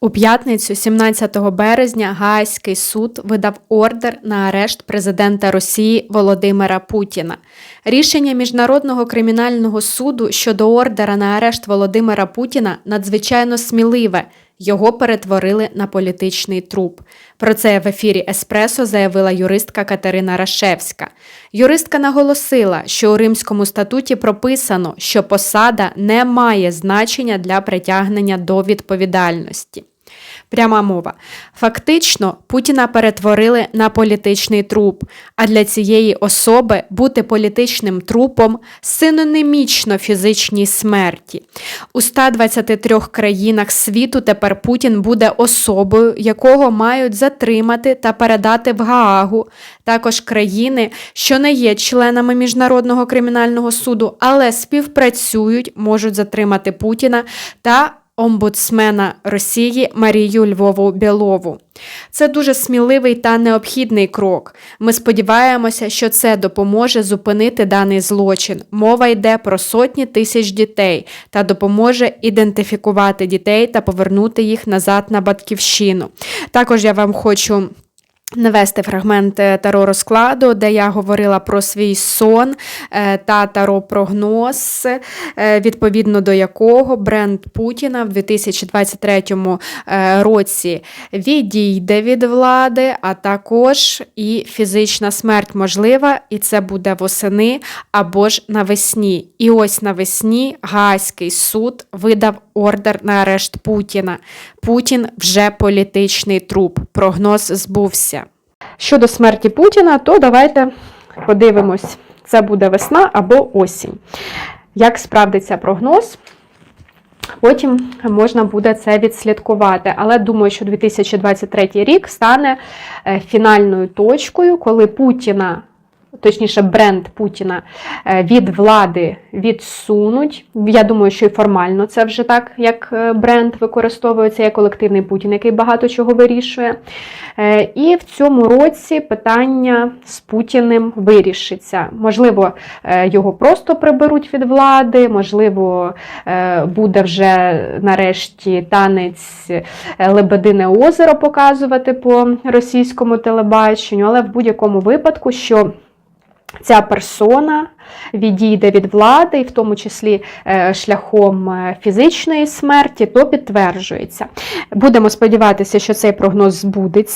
У п'ятницю, 17 березня, Гаазький суд видав ордер на арешт президента Росії Володимира Путіна. Рішення Міжнародного кримінального суду щодо ордера на арешт Володимира Путіна надзвичайно сміливе. Його перетворили на політичний труп. Про це в ефірі Еспресо заявила юристка Катерина Рашевська. Юристка наголосила, що у Римському статуті прописано, що посада не має значення для притягнення до відповідальності. Пряма мова. Фактично, Путіна перетворили на політичний труп, а для цієї особи бути політичним трупом синонімічно фізичній смерті. У 123 країнах світу тепер Путін буде особою, якого мають затримати та передати в Гаагу. Також країни, що не є членами Міжнародного кримінального суду, але співпрацюють, можуть затримати Путіна та омбудсмена Росії Марію Львову Білову. Це дуже сміливий та необхідний крок. Ми сподіваємося, що це допоможе зупинити даний злочин. Мова йде про сотні тисяч дітей та допоможе ідентифікувати дітей та повернути їх назад на батьківщину. Також я вам хочу. Навести фрагмент таро розкладу, де я говорила про свій сон е, та таро прогноз, е, відповідно до якого бренд Путіна в 2023 е, році відійде від влади, а також і фізична смерть можлива, і це буде восени або ж навесні. І ось навесні Гаазький суд видав ордер на арешт Путіна. Путін вже політичний труп. Прогноз збувся. Щодо смерті Путіна, то давайте подивимось, це буде весна або осінь. Як справдиться прогноз? Потім можна буде це відслідкувати. Але думаю, що 2023 рік стане е, фінальною точкою, коли Путіна. Точніше, бренд Путіна е, від влади відсунуть. Я думаю, що і формально це вже так, як е, бренд використовується, як колективний Путін, який багато чого вирішує. Е, І в цьому році питання з Путіним вирішиться. Можливо, його просто приберуть від влади, можливо, буде вже нарешті танець Лебедине озеро показувати по російському телебаченню, але в будь-якому випадку, що ця персона відійде від влади, в тому числі е, шляхом е, фізичної смерті, то підтверджується. Будемо сподіватися, що цей прогноз збудеться.